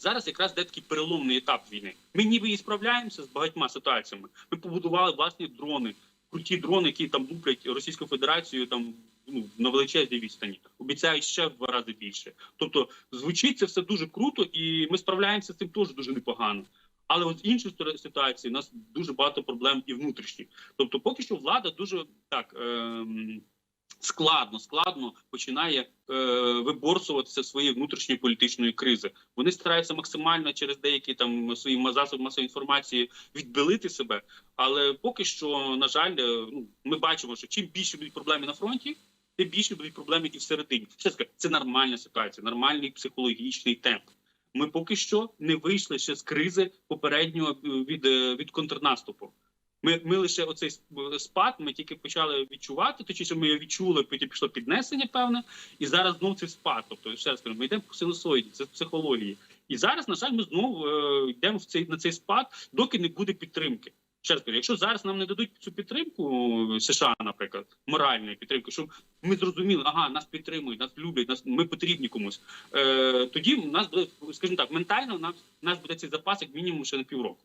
зараз якраз де такий переломний етап війни. Ми ніби і справляємося з багатьма ситуаціями. Ми побудували власні дрони, круті дрони, які там луплять Російську Федерацію там ну на величезній відстані. Обіцяють ще в два рази більше. Тобто звучить це все дуже круто, і ми справляємося з цим теж дуже непогано. Але от з іншої ситуації у нас дуже багато проблем і внутрішніх. Тобто, поки що влада дуже так. Ем... Складно, складно починає е, виборсуватися своєї внутрішньої політичної кризи. Вони стараються максимально через деякі там свої засоби масової інформації відбилити себе. Але поки що, на жаль, е, ну ми бачимо, що чим більше будуть проблеми на фронті, тим більше будуть проблеми і всередині. Ще скажу, це нормальна ситуація, нормальний психологічний темп. Ми поки що не вийшли ще з кризи попереднього е, від, е, від контрнаступу. Ми, ми лише оцей спад, ми тільки почали відчувати, точніше, ми відчули, потім пішло піднесення, певне, і зараз знов цей спад. Тобто, ще раз кажу, ми йдемо по синусоїді, це психології. І зараз, на жаль, ми знову е, йдемо в цей на цей спад, доки не буде підтримки. Ще раз кажу, якщо зараз нам не дадуть цю підтримку е, США, наприклад, моральної підтримки, щоб ми зрозуміли, ага, нас підтримують, нас люблять, нас ми потрібні комусь. Е, тоді в нас буде, скажімо так, ментально нас, нас буде цей запас як мінімум ще на півроку.